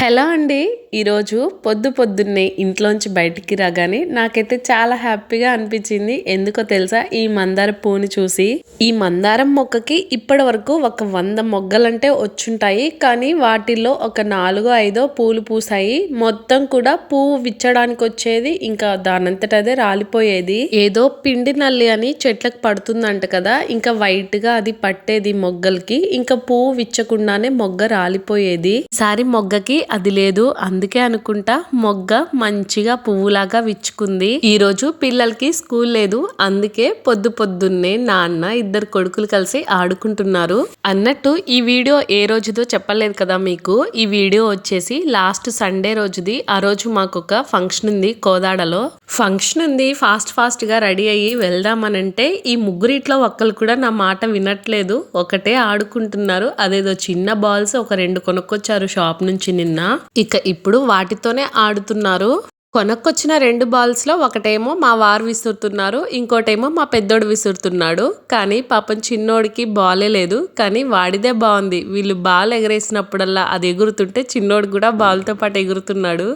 Hello అండి. ఈరోజు పొద్దు పొద్దున్నే ఇంట్లోంచి బయటికి రాగానే నాకైతే చాలా హ్యాపీగా అనిపించింది. ఎందుకో తెలుసా? ఈ మందార పువ్వుని చూసి. ఈ మందారం మొక్కకి ఇప్పటి వరకు ఒక వంద మొగ్గలంటే వచ్చుంటాయి. కానీ వాటిల్లో ఒక నాలుగో ఐదో పూలు పూసాయి. మొత్తం కూడా పువ్వు విచ్చడానికి వచ్చేది. ఇంకా దానంతటదే రాలిపోయేది. ఏదో పిండి నల్లి అని చెట్లకు పడుతుందంట కదా. ఇంకా వైట్గా అది పట్టేది మొగ్గలకి. ఇంకా పువ్వు విచ్చకుండానే మొగ్గ రాలిపోయేది. ఈసారి మొగ్గకి అది లేదు. అందుకే అనుకుంటా మొగ్గ మంచిగా పువ్వులాగా విచ్చుకుంది. ఈ రోజు పిల్లలకి స్కూల్ లేదు. అందుకే పొద్దు పొద్దున్నే నాన్న ఇద్దరు కొడుకులు కలిసి ఆడుకుంటున్నారు. అన్నట్టు ఈ వీడియో ఏ రోజుదో చెప్పలేదు కదా మీకు. ఈ వీడియో వచ్చేసి లాస్ట్ సండే రోజుది. ఆ రోజు మాకు ఒక ఫంక్షన్ ఉంది కోదాడలో. ఫంక్షన్ ఉంది. ఫాస్ట్ ఫాస్ట్గా రెడీ అయ్యి వెళ్దామనంటే ఈ ముగ్గురిట్లో ఒక్కరు కూడా నా మాట వినట్లేదు. ఒకటే ఆడుకుంటున్నారు. అదేదో చిన్న బాల్స్ ఒక రెండు కొనుక్కొచ్చారు షాప్ నుంచి నిన్న. ఇక ఇప్పుడు వాటితోనే ఆడుతున్నారు. కొనక్కొచ్చిన రెండు బాల్స్లో ఒకటేమో మా వారు విసురుతున్నారు ఇంకోటేమో మా పెద్దోడు విసురుతున్నాడు. కానీ పాపం చిన్నోడికి బాలే లేదు. కానీ వాడిదే బాగుంది వీళ్ళు బాల్ ఎగరేసినప్పుడల్లా అది ఎగురుతుంటే చిన్నోడు కూడా బాల్తో పాటు ఎగురుతున్నాడు.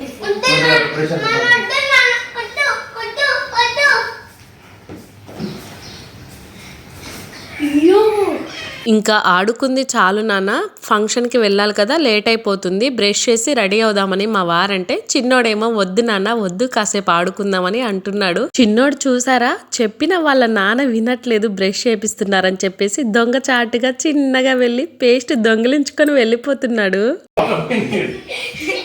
ఇంకా ఆడుకుంది చాలు నాన్న. ఫంక్షన్కి వెళ్ళాలి కదా లేట్ అయిపోతుంది. బ్రష్ చేసి రెడీ అవుదామని మా వారంటే చిన్నోడేమో వద్దు నాన్న వద్దు కాసేపు ఆడుకుందామని అంటున్నాడు. చిన్నోడు చూసారా? చెప్పిన వాళ్ళ నాన్న వినట్లేదు బ్రష్ చేపిస్తున్నారని చెప్పేసి దొంగ చాటుగా చిన్నగా వెళ్ళి పేస్ట్ దొంగిలించుకొని వెళ్ళిపోతున్నాడు.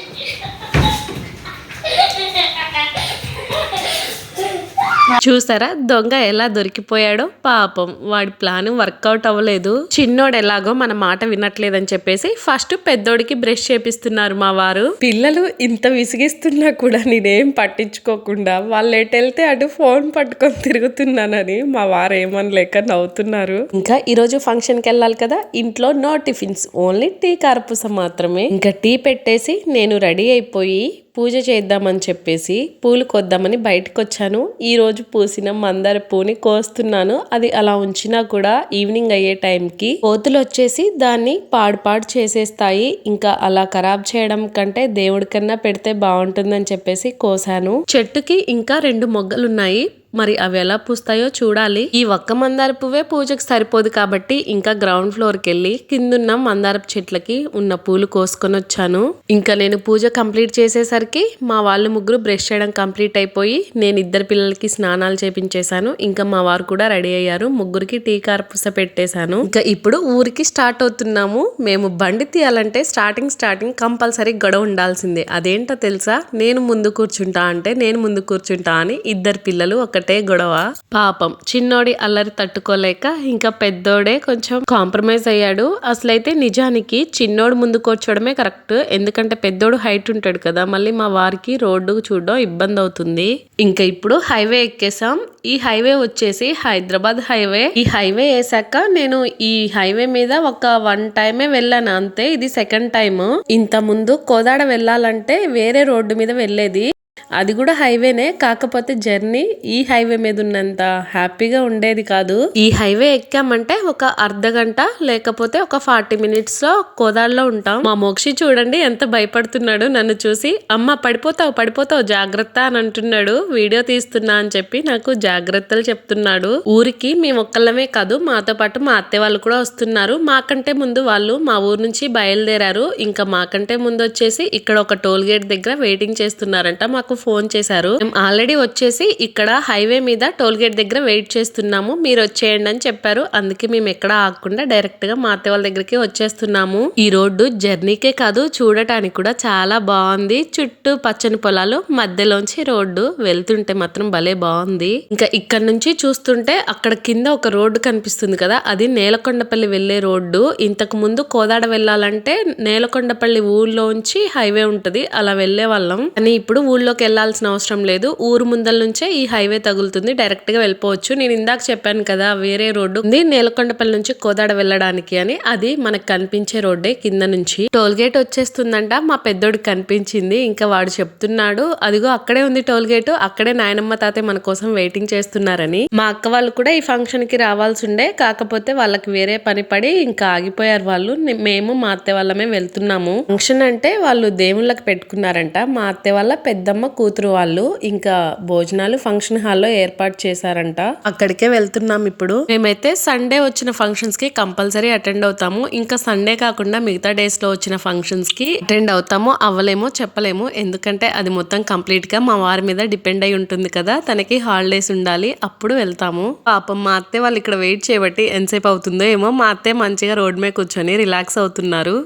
చూసారా? దొంగ ఎలా దొరికిపోయాడో? పాపం. వాడి ప్లాన్ వర్కౌట్ అవ్వలేదు. చిన్నోడు ఎలాగో మన మాట వినట్లేదని చెప్పేసి ఫస్ట్ పెద్దోడికి బ్రష్ చేపిస్తున్నారు మా వారు. పిల్లలు ఇంత విసిగిస్తున్నా కూడా నేనేం పట్టించుకోకుండా వాళ్ళు ఎటు వెళ్తే అటు ఫోన్ పట్టుకొని తిరుగుతున్నానని మా వారు ఏమనలేక నవ్వుతున్నారు. ఇంకా ఈ రోజు ఫంక్షన్కి వెళ్ళాలి కదా? ఇంట్లో నో టిఫిన్స్ ఓన్లీ టీ కార్పూస మాత్రమే. ఇంకా టీ పెట్టేసి నేను రెడీ అయిపోయి పూజ చేద్దామని చెప్పేసి పూలు కొద్దామని బయటకు వచ్చాను ఈరోజు పూసిన మందార పూని కోస్తున్నాను. అది అలా ఉంచినా కూడా ఈవినింగ్ అయ్యే టైంకి కోతులు వచ్చేసి దాన్ని పాడు పాడు చేసేస్తాయి. ఇంకా అలా ఖరాబ్ చేయడం కంటే దేవుడికన్నా పెడితే బాగుంటుందని చెప్పేసి కోసాను. చెట్టుకి ఇంకా రెండు మొగ్గలున్నాయి. మరి అవి ఎలా పూస్తాయో చూడాలి. ఈ ఒక్క మందార పువ్వే పూజకు సరిపోదు కాబట్టి ఇంకా గ్రౌండ్ ఫ్లోర్కి వెళ్ళి కిందున్న మందారపు చెట్లకి ఉన్న పూలు కోసుకొని వచ్చాను. ఇంకా నేను పూజ కంప్లీట్ చేసేసరికి మా వాళ్ళు ముగ్గురు బ్రష్ చేయడం కంప్లీట్ అయిపోయి నేను ఇద్దరు పిల్లలకి స్నానాలు చేపించేశాను. ఇంకా మా వారు కూడా రెడీ అయ్యారు. ముగ్గురికి టీ కార్పుస పెట్టేశాను. ఇంకా ఇప్పుడు ఊరికి స్టార్ట్ అవుతున్నాము. మేము బండి తీయాలంటే స్టార్టింగ్ స్టార్టింగ్ కంపల్సరీ గొడవ ఉండాల్సిందే. అదేంటో తెలుసా? నేను ముందు కూర్చుంటా అంటే నేను ముందు కూర్చుంటా అని ఇద్దరు పిల్లలు ఒకటే గొడవ. పాపం. చిన్నోడి అల్లరి తట్టుకోలేక ఇంకా పెద్దోడే కొంచెం కాంప్రమైజ్ అయ్యాడు. అసలైతే నిజానికి చిన్నోడు ముందు కూర్చోవడమే కరెక్ట్. ఎందుకంటే పెద్దోడు హైట్ ఉంటాడు కదా మళ్ళీ మా వారికి రోడ్డు చూడడం ఇబ్బంది అవుతుంది. ఇంకా ఇప్పుడు హైవే ఎక్కేసాం ఈ హైవే వచ్చేసి హైదరాబాద్ హైవే. ఈ హైవే వేసాక నేను ఈ హైవే మీద ఒక వన్ టైమే వెళ్ళాను అంతే. ఇది సెకండ్ టైం ఇంత ముందు కోదాడ వెళ్ళాలంటే వేరే రోడ్డు మీద వెళ్ళేది. అది కూడా హైవేనే. కాకపోతే జర్నీ ఈ హైవే మీద ఉన్నంత హ్యాపీగా ఉండేది కాదు. ఈ హైవే ఎక్కామంటే ఒక అర్ధ గంట లేకపోతే ఒక ఫార్టీ మినిట్స్లో కోదాడలో ఉంటాం. మా మోక్షి చూడండి ఎంత భయపడుతున్నాడు నన్ను చూసి. అమ్మ పడిపోతావు పడిపోతావు జాగ్రత్త అని అంటున్నాడు. వీడియో తీస్తున్నా అని చెప్పి నాకు జాగ్రత్తలు చెప్తున్నాడు. ఊరికి మేము ఒక్కళ్ళమే కాదు మాతో పాటు మా అత్తయ్య వాళ్ళు కూడా వస్తున్నారు. మాకంటే ముందు వాళ్ళు మా ఊరు నుంచి బయలుదేరారు. ఇంకా మాకంటే ముందు వచ్చేసి ఇక్కడ ఒక టోల్ గేట్ దగ్గర వెయిటింగ్ చేస్తున్నారంట మాకు ఫోన్ చేశారు. మేము ఆల్రెడీ వచ్చేసి ఇక్కడ హైవే మీద టోల్ గేట్ దగ్గర వెయిట్ చేస్తున్నాము. మీరు వచ్చేయండి అని చెప్పారు. అందుకే మేము ఎక్కడ ఆగకుండా డైరెక్ట్గా మా అత్తే వాళ్ళ దగ్గరికి వచ్చేస్తున్నాము. ఈ రోడ్డు జర్నీకే కాదు చూడటానికి కూడా చాలా బాగుంది. చుట్టూ పచ్చని పొలాలు మధ్యలోంచి రోడ్డు. వెళ్తుంటే మాత్రం భలే బాగుంది. ఇంకా ఇక్కడ నుంచి చూస్తుంటే అక్కడ కింద ఒక రోడ్డు కనిపిస్తుంది కదా అది నేలకొండపల్లి వెళ్ళే రోడ్డు. ఇంతకు ముందు కోదాడ వెళ్ళాలంటే నేలకొండపల్లి ఊళ్ళోంచి హైవే ఉంటది. అలా వెళ్ళే వాళ్ళం. కానీ ఇప్పుడు ఊళ్ళోకి వెళ్ళాల్సిన అవసరం లేదు. ఊరు ముందల నుంచే ఈ హైవే తగులుతుంది. డైరెక్ట్గా వెళ్ళిపోవచ్చు. నేను ఇందాక చెప్పాను కదా వేరే రోడ్డు ఉంది. నేలకొండపల్లి నుంచి కోదాడ వెళ్ళడానికి అని. అది మనకు కనిపించే రోడ్డే కింద నుంచి. టోల్ గేట్ వచ్చేస్తుందంట. మా పెద్దోడికి కనిపించింది. ఇంకా వాడు చెప్తున్నాడు అదిగో అక్కడే ఉంది టోల్ గేట్. అక్కడే నాయనమ్మ తాతయ్య మన కోసం వెయిటింగ్ చేస్తున్నారని. మా అక్క వాళ్ళు కూడా ఈ ఫంక్షన్కి రావాల్సి ఉండే. కాకపోతే వాళ్ళకి వేరే పని పడి ఇంకా ఆగిపోయారు వాళ్ళు. మేము మా అత్తయ్య వాళ్ళమే వెళ్తున్నాము. ఫంక్షన్ అంటే వాళ్ళు దేవుళ్ళకి పెట్టుకున్నారంట. మా అత్తయ్య వాళ్ళ పెద్దమ్మ కూతురు వాళ్ళు ఇంకా భోజనాలు ఫంక్షన్ హాల్లో ఏర్పాటు చేశారంట. అక్కడికే వెళ్తున్నాం ఇప్పుడు. మేమైతే సండే వచ్చిన ఫంక్షన్స్కి కంపల్సరీ అటెండ్ అవుతాము. ఇంకా సండే కాకుండా మిగతా డేస్లో వచ్చిన ఫంక్షన్స్కి అటెండ్ అవుతామో. అవ్వలేమో చెప్పలేము. ఎందుకంటే అది మొత్తం కంప్లీట్గా మా వారి మీద డిపెండ్ అయి ఉంటుంది కదా. తనకి హాలిడేస్ ఉండాలి. అప్పుడు వెళ్తాము. పాపం మా అత్తయ్య వాళ్ళు ఇక్కడ వెయిట్ చేయబట్టి ఎంతసేపు అవుతుందో ఏమో. మా అత్తయ్య మంచిగా రోడ్ మీద కూర్చొని రిలాక్స్ అవుతున్నారు.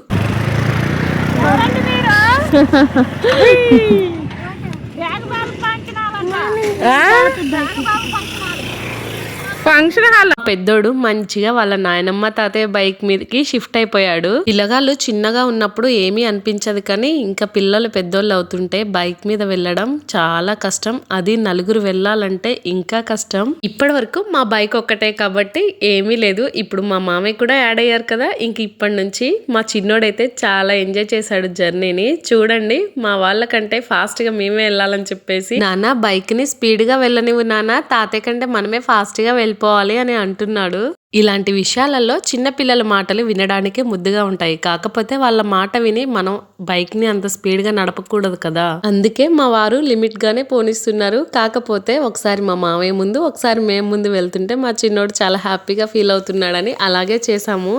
啊？ఫంక్షన్ హాల్ పెద్దోడు మంచిగా వాళ్ళ నాయనమ్మ తాతయ్య బైక్ మీదకి షిఫ్ట్ అయిపోయాడు. పిల్లగాళ్ళు చిన్నగా ఉన్నప్పుడు ఏమీ అనిపించదు కానీ ఇంకా పిల్లలు పెద్దోళ్ళు అవుతుంటే బైక్ మీద వెళ్ళడం చాలా కష్టం. అది నలుగురు వెళ్ళాలంటే ఇంకా కష్టం. ఇప్పటి వరకు మా బైక్ ఒక్కటే కాబట్టి ఏమీ లేదు. ఇప్పుడు మా మామయ్య కూడా యాడ్ అయ్యారు కదా ఇంక ఇప్పటి నుంచి మా చిన్నోడైతే చాలా ఎంజాయ్ చేశాడు జర్నీని. చూడండి మా వాళ్ళకంటే ఫాస్ట్గా మేమే వెళ్ళాలని చెప్పేసి. నాన్న బైక్ని స్పీడ్గా వెళ్ళనివ్వు నాన్న. తాతయ్య కంటే మనమే ఫాస్ట్గా వెళ్ళిపోవాలి అని అంటున్నాడు. ఇలాంటి విషయాలలో చిన్న పిల్లల మాటలు వినడానికి ముద్దుగా ఉంటాయి. కాకపోతే వాళ్ళ మాట విని మనం బైక్ని అంత స్పీడ్గా నడపకూడదు కదా. అందుకే మా వారు లిమిట్గానే పోనిస్తున్నారు. కాకపోతే ఒకసారి మా మామయ్య ముందు ఒకసారి మేము ముందు వెళ్తుంటే మా చిన్నోడు చాలా హ్యాపీగా ఫీల్ అవుతున్నాడని అలాగే చేసాము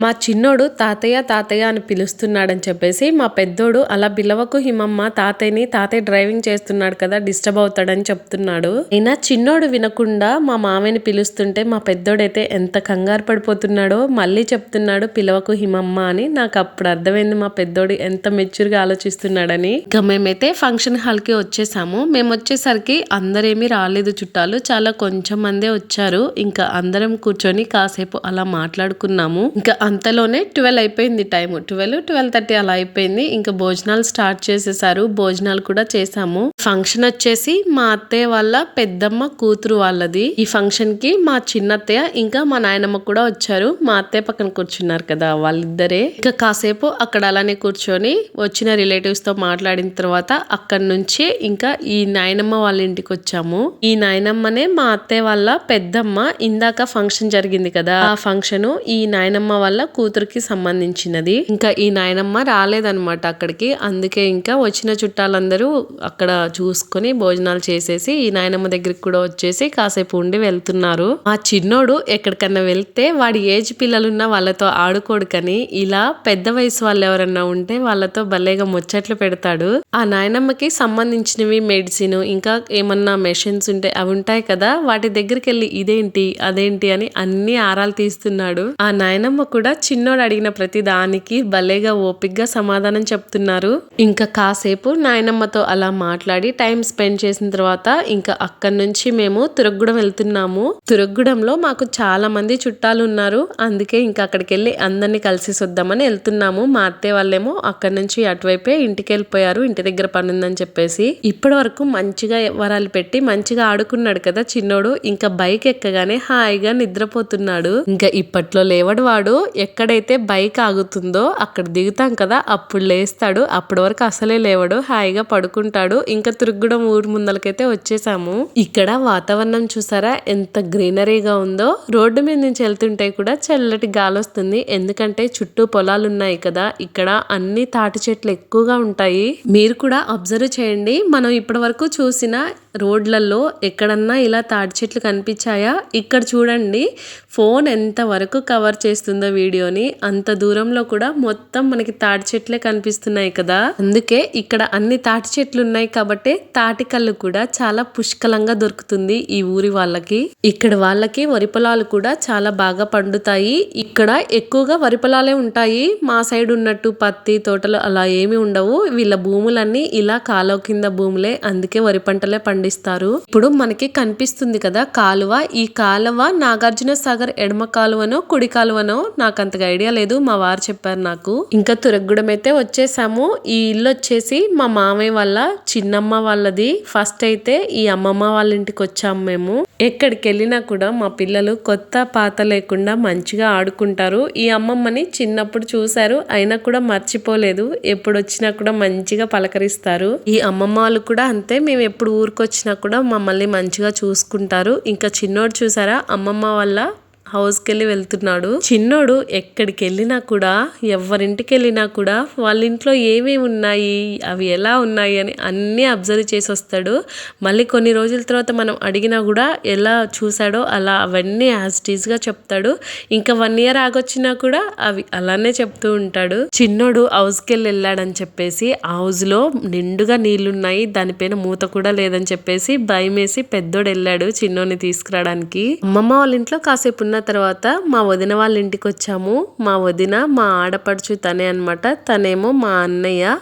మా చిన్నోడు తాతయ్య తాతయ్య అని పిలుస్తున్నాడని చెప్పేసి మా పెద్దోడు అలా పిలవకు హిమమ్మ తాతయ్యని తాతయ్య డ్రైవింగ్ చేస్తున్నాడు కదా డిస్టర్బ్ అవుతాడని చెప్తున్నాడు. అయినా చిన్నోడు వినకుండా మా మామయ్యని పిలుస్తుంటే మా పెద్దోడైతే ఎంత కంగారు పడిపోతున్నాడో మళ్ళీ చెప్తున్నాడు పిలవకు హిమమ్మ అని. నాకు అప్పుడు అర్థమైంది మా పెద్దోడు ఎంత మెచ్యూర్గా ఆలోచిస్తున్నాడని. ఇక మేమైతే ఫంక్షన్ హాల్కి వచ్చేసాము. మేము వచ్చేసరికి అందరేమీ రాలేదు చుట్టాలు. చాలా కొంచెం మందే వచ్చారు. ఇంకా అందరం కూర్చొని కాసేపు అలా మాట్లాడుకున్నాము. ఇంకా అంతలోనే ట్వెల్వ్ అయిపోయింది టైం ట్వెల్వ్ ట్వెల్వ్ థర్టీ అలా అయిపోయింది. ఇంకా భోజనాలు స్టార్ట్ చేసేసారు. భోజనాలు కూడా చేసాము. ఫంక్షన్ వచ్చేసి మా అత్తయ్య వాళ్ళ పెద్దమ్మ కూతురు వాళ్ళది. ఈ ఫంక్షన్కి మా చిన్నత్తయ్య ఇంకా మా నాయనమ్మ కూడా వచ్చారు. మా అత్తయ్య పక్కన కూర్చున్నారు కదా వాళ్ళిద్దరే. ఇంకా కాసేపు అక్కడ అలానే కూర్చొని వచ్చిన రిలేటివ్స్తో మాట్లాడిన తర్వాత అక్కడ నుంచి ఇంకా ఈ నాయనమ్మ వాళ్ళ ఇంటికి వచ్చాము. ఈ నాయనమ్మనే మా అత్తయ్య వాళ్ళ పెద్దమ్మ. ఇందాక ఫంక్షన్ జరిగింది కదా. ఆ ఫంక్షన్ ఈ నాయనమ్మ వాళ్ళ కూతురికి సంబంధించినది. ఇంకా ఈ నాయనమ్మ రాలేదన్నమాట అక్కడికి. అందుకే ఇంకా వచ్చిన చుట్టాలందరూ అక్కడ చూసుకొని భోజనాలు చేసేసి ఈ నాయనమ్మ దగ్గరికి కూడా వచ్చేసి కాసేపు ఉండి వెళ్తున్నారు. ఆ చిన్నోడు ఎక్కడికన్నా వెళ్తే వాడి ఏజ్ పిల్లలున్న వాళ్ళతో ఆడుకోడు కానీ ఇలా పెద్ద వయసు వాళ్ళు ఎవరన్నా ఉంటే వాళ్ళతో భలేగా ముచ్చట్లు పెడతాడు. ఆ నాయనమ్మకి సంబంధించినవి మెడిసిన్ ఇంకా ఏమన్నా మెషిన్స్ ఉంటే అవి ఉంటాయి కదా వాటి దగ్గరికి వెళ్ళి ఇదేంటి అదేంటి అని అన్ని ఆరాలు తీస్తున్నాడు. ఆ నాయనమ్మ కూడా కూడా చిన్నోడు అడిగిన ప్రతి దానికి భలేగా ఓపిక్గా సమాధానం చెప్తున్నారు. ఇంకా కాసేపు నాయనమ్మతో అలా మాట్లాడి టైం స్పెండ్ చేసిన తర్వాత ఇంకా అక్కడి నుంచి మేము తురగ్గూడెం వెళ్తున్నాము. తురగ్గూడెంలో మాకు చాలా మంది చుట్టాలు ఉన్నారు. అందుకే ఇంకా అక్కడికి వెళ్ళి అందరినీ కలిసి వద్దామని వెళ్తున్నాము. మా అత్తయ్య వాళ్ళేమో అక్కడి నుంచి అటువైపే ఇంటికి వెళ్ళిపోయారు. ఇంటి దగ్గర పని ఉందని చెప్పేసి ఇప్పటి వరకు మంచిగా వరాలు పెట్టి మంచిగా ఆడుకున్నాడు కదా చిన్నోడు. ఇంకా బైక్ ఎక్కగానే హాయిగా నిద్రపోతున్నాడు. ఇంకా ఇప్పట్లో లేవడు వాడు. ఎక్కడైతే బైక్ ఆగుతుందో అక్కడ దిగుతాం కదా అప్పుడు లేస్తాడు. అప్పటి వరకు అసలే లేవడు. హాయిగా పడుకుంటాడు. ఇంకా తిరుగుడం ఊరు ముందలకైతే వచ్చేసాము. ఇక్కడ వాతావరణం చూసారా? ఎంత గ్రీనరీగా ఉందో. రోడ్డు మీద నుంచి వెళ్తుంటే కూడా చల్లటి గాలి వస్తుంది. ఎందుకంటే చుట్టూ పొలాలు ఉన్నాయి కదా ఇక్కడ అన్ని తాటి చెట్లు ఎక్కువగా ఉంటాయి. మీరు కూడా అబ్జర్వ్ చేయండి. మనం ఇప్పటి వరకు చూసిన రోడ్లలో ఎక్కడన్నా ఇలా తాటి చెట్లు కనిపించాయా? ఇక్కడ చూడండి. ఫోన్ ఎంత వరకు కవర్ చేస్తుందో వీడియోని. అంత దూరంలో కూడా మొత్తం మనకి తాటి చెట్లే కనిపిస్తున్నాయి కదా. అందుకే ఇక్కడ అన్ని తాటి చెట్లు ఉన్నాయి కాబట్టి తాటి కళ్ళు కూడా చాలా పుష్కలంగా దొరుకుతుంది ఈ ఊరి వాళ్ళకి. ఇక్కడ వాళ్ళకి వరి పొలాలు కూడా చాలా బాగా పండుతాయి. ఇక్కడ ఎక్కువగా వరి పొలాలే ఉంటాయి. మా సైడ్ ఉన్నట్టు పత్తి తోటలు అలా ఏమి ఉండవు. వీళ్ళ భూములన్నీ ఇలా కాలువ కింద భూములే. అందుకే వరి పంటలే పండిస్తారు. ఇప్పుడు మనకి కనిపిస్తుంది కదా కాలువ. ఈ కాలువ నాగార్జున సాగర్ ఎడమ కాలువనో కుడి కాలువనో నాకు అంతగా ఐడియా లేదు. మా వారు చెప్పారు నాకు. ఇంకా తురగ్గూడెం అయితే వచ్చేసాము. ఈ ఇల్లు వచ్చేసి మా మామయ్య వాళ్ళ చిన్నమ్మ వాళ్ళది. ఫస్ట్ అయితే ఈ అమ్మమ్మ వాళ్ళ ఇంటికి వచ్చాము మేము. ఎక్కడికి వెళ్ళినా కూడా మా పిల్లలు కొత్త పాత లేకుండా మంచిగా ఆడుకుంటారు. ఈ అమ్మమ్మని చిన్నప్పుడు చూశారు. అయినా కూడా మర్చిపోలేదు. ఎప్పుడు వచ్చినా కూడా మంచిగా పలకరిస్తారు. ఈ అమ్మమ్మ వాళ్ళు కూడా అంతే. మేము ఎప్పుడు ఊరికొచ్చి వచ్చినా కూడా మమ్మల్ని మంచిగా చూసుకుంటారు. ఇంకా చిన్నోడు చూసారా? అమ్మమ్మ వాళ్ళ హౌస్కి వెళ్ళి వెళ్తున్నాడు. చిన్నోడు ఎక్కడికి వెళ్ళినా కూడా ఎవరింటికి వెళ్ళినా కూడా వాళ్ళ ఇంట్లో ఏమేమి ఉన్నాయి అవి ఎలా ఉన్నాయి అని అన్నీ అబ్జర్వ్ చేసి వస్తాడు మళ్ళీ కొన్ని రోజుల తర్వాత మనం అడిగినా కూడా ఎలా చూశాడో అలా అవన్నీ యాజ్ చెప్తాడు. ఇంకా వన్ ఇయర్ ఆగొచ్చినా కూడా అవి అలానే చెప్తూ ఉంటాడు. చిన్నోడు హౌస్కి వెళ్ళి వెళ్ళాడని చెప్పేసి హౌస్లో నిండుగా నీళ్ళున్నాయి దానిపైన మూత కూడా లేదని చెప్పేసి భయమేసి పెద్దోడు వెళ్ళాడు చిన్నోని తీసుకురావడానికి. అమ్మమ్మ వాళ్ళ ఇంట్లో కాసేపు ఉన్న తర్వాత మా వదిన వాళ్ళ ఇంటికి వచ్చాము మా వదిన మా ఆడపడుచు తనే అన్నమాట. తనేమో మా అన్నయ్య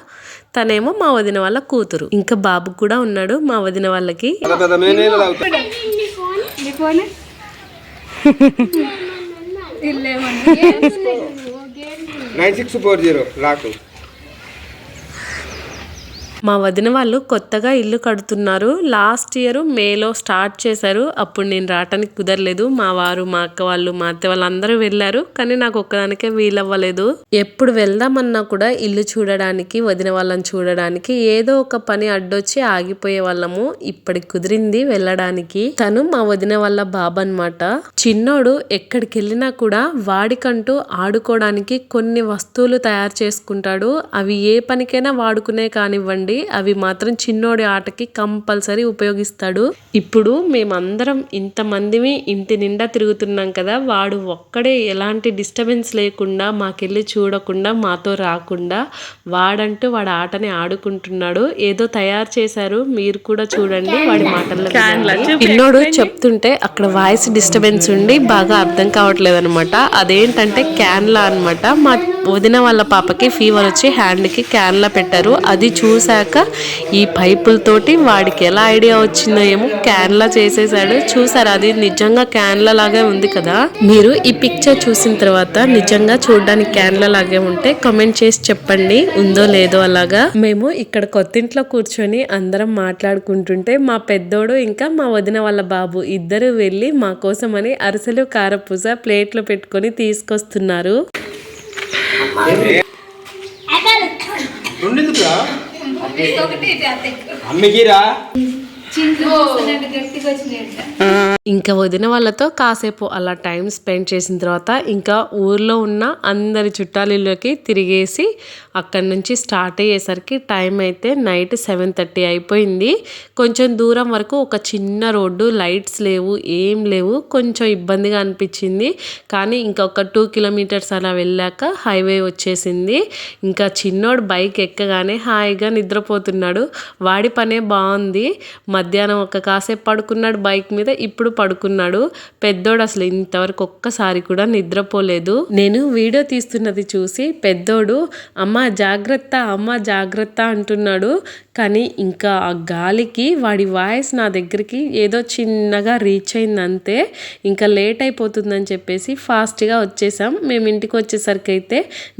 తనేమో మా వదిన వాళ్ళ కూతురు. ఇంకా బాబు కూడా ఉన్నాడు మా వదిన వాళ్ళకి. Nine six four zero lakh మా వదిన వాళ్ళు కొత్తగా ఇల్లు కడుతున్నారు. లాస్ట్ ఇయర్ మేలో స్టార్ట్ చేశారు. అప్పుడు నేను రావటానికి కుదరలేదు. మా వారు మా అక్క వాళ్ళు మా అత్త వాళ్ళు అందరూ వెళ్ళారు. కానీ నాకు ఒక్కదానికే వీలవ్వలేదు. ఎప్పుడు వెళ్దామన్నా కూడా ఇల్లు చూడడానికి వదిన వాళ్ళని చూడడానికి ఏదో ఒక పని అడ్డొచ్చి ఆగిపోయే వాళ్ళము. ఇప్పటికి కుదిరింది వెళ్ళడానికి. తను మా వదిన వాళ్ళ బాబు అన్నమాట చిన్నోడు ఎక్కడికి వెళ్ళినా కూడా వాడికంటూ ఆడుకోవడానికి కొన్ని వస్తువులు తయారు చేసుకుంటాడు. అవి ఏ పనికైనా వాడుకునే కానివ్వండి. అవి మాత్రం చిన్నోడి ఆటకి కంపల్సరీ ఉపయోగిస్తాడు. ఇప్పుడు మేమందరం ఇంతమందిమి ఇంటి నిండా తిరుగుతున్నాం కదా వాడు ఒక్కడే ఎలాంటి డిస్టర్బెన్స్ లేకుండా మాకెళ్ళి చూడకుండా మాతో రాకుండా వాడంటూ వాడి ఆటని ఆడుకుంటున్నాడు. ఏదో తయారు చేశారు మీరు కూడా చూడండి వాడి మాటల్లో. పిల్లోడు చెప్తుంటే అక్కడ వాయిస్ డిస్టర్బెన్స్ ఉండి బాగా అర్థం కావట్లేదు అనమాట అదేంటంటే క్యాన్లా అన్నమాట. మా వదిన వాళ్ళ పాపకి ఫీవర్ వచ్చి హ్యాండ్కి క్యాన్లా పెట్టారు. అది చూశాక ఈ పైపులతోటి వాడికి ఎలా ఐడియా వచ్చిందో ఏమో క్యాన్లా చేసేసాడు చూసారు అది నిజంగా క్యాన్లా లాగే ఉంది కదా? మీరు ఈ పిక్చర్ చూసిన తర్వాత నిజంగా చూడడానికి క్యాన్లా లాగే ఉంటే కామెంట్ చేసి చెప్పండి. ఉందో లేదో అలాగా. మేము ఇక్కడ కొత్తింట్లో కూర్చొని అందరం మాట్లాడుకుంటుంటే మా పెద్దోడు ఇంకా మా వదిన వాళ్ళ బాబు ఇద్దరు వెళ్ళి మా కోసమని అరిసెలు కారపూస ప్లేట్లో పెట్టుకొని తీసుకొస్తున్నారు. అమ్మికిరా ఇంకా వదిన వాళ్ళతో కాసేపు అలా టైం స్పెండ్ చేసిన తర్వాత ఇంకా ఊర్లో ఉన్న అందరి చుట్టాలిల్లోకి తిరిగేసి అక్కడి నుంచి స్టార్ట్ అయ్యేసరికి టైం అయితే నైట్ సెవెన్ థర్టీ అయిపోయింది. కొంచెం దూరం వరకు ఒక చిన్న రోడ్డు లైట్స్ లేవు ఏం లేవు కొంచెం ఇబ్బందిగా అనిపించింది. కానీ ఇంకొక టూ కిలోమీటర్స్ అలా వెళ్ళాక హైవే వచ్చేసింది. ఇంకా చిన్నోడు బైక్ ఎక్కగానే హాయిగా నిద్రపోతున్నాడు. వాడి పనే బాగుంది. మధ్యాహ్నం ఒక కాసేపు పడుకున్నాడు బైక్ మీద ఇప్పుడు పడుకున్నాడు. పెద్దోడు అసలు ఇంతవరకు ఒక్కసారి కూడా నిద్రపోలేదు. నేను వీడియో తీస్తున్నది చూసి పెద్దోడు అమ్మ జాగ్రత్త అమ్మ జాగ్రత్త అంటున్నాడు. కానీ ఇంకా ఆ గాలికి వాడి వాయిస్ నా దగ్గరికి ఏదో చిన్నగా రీచ్ అయింది అంతే ఇంకా లేట్ అయిపోతుందని చెప్పేసి ఫాస్ట్గా వచ్చేసాం. మేము ఇంటికి వచ్చేసరికి అయితే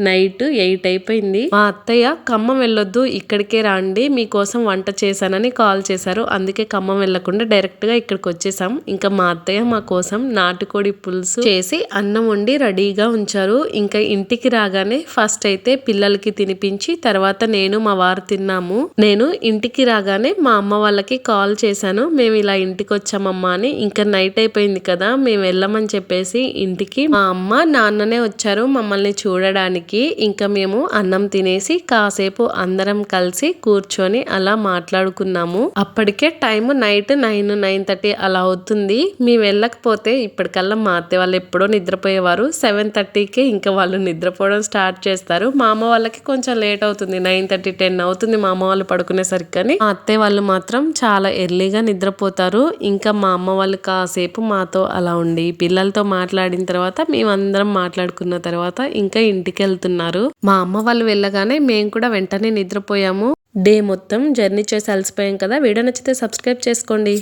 నైట్ ఎయిట్ అయిపోయింది. మా అత్తయ్య ఖమ్మం వెళ్ళొద్దు ఇక్కడికే రాండి మీకోసం వంట చేశానని కాల్ చేశారు. అందుకే ఖమ్మం వెళ్ళకుండా డైరెక్ట్గా ఇక్కడికి వచ్చేసాం. ఇంకా మా అత్తయ్య మా కోసం నాటుకోడి పులుసు చేసి అన్నం వండి రెడీగా ఉంచారు. ఇంకా ఇంటికి రాగానే ఫస్ట్ అయితే పిల్లలకి తినిపించి తర్వాత నేను మా వారు తిన్నాము. నేను ఇంటికి రాగానే మా అమ్మ వాళ్ళకి కాల్ చేశాను. మేము ఇలా ఇంటికి వచ్చామమ్మా అని. ఇంకా నైట్ అయిపోయింది కదా మేము వెళ్ళమని చెప్పేసి ఇంటికి మా అమ్మ నాన్ననే వచ్చారు మమ్మల్ని చూడడానికి. ఇంకా మేము అన్నం తినేసి కాసేపు అందరం కలిసి కూర్చొని అలా మాట్లాడుకున్నాము. అప్పటికే time night nine nine thirty అలా అవుతుంది. మేము వెళ్ళకపోతే ఇప్పటికల్లా మా అత్తయ్య వాళ్ళు ఎప్పుడో నిద్రపోయేవారు. సెవెన్ థర్టీకే ఇంకా వాళ్ళు నిద్రపోవడం స్టార్ట్ చేస్తారు. మా అమ్మ వాళ్ళకి కొంచెం లేట్ అవుతుంది. నైన్ థర్టీ టెన్ అవుతుంది మా అమ్మ వాళ్ళు పడుకునేసరికి కానీ మా అత్తయ్య వాళ్ళు మాత్రం చాలా ఎర్లీగా నిద్రపోతారు. ఇంకా మా అమ్మ వాళ్ళు కాసేపు మాతో అలా ఉండి పిల్లలతో మాట్లాడిన తర్వాత మేమందరం మాట్లాడుకున్న తర్వాత ఇంకా ఇంటికి వెళ్తున్నారు మా అమ్మ వాళ్ళు వెళ్ళగానే మేము కూడా వెంటనే నిద్రపోయాము. డే మొత్తం జర్నీ చేసి అలసిపోయాం కదా వీడియో నచ్చితే సబ్స్క్రైబ్ చేసుకోండి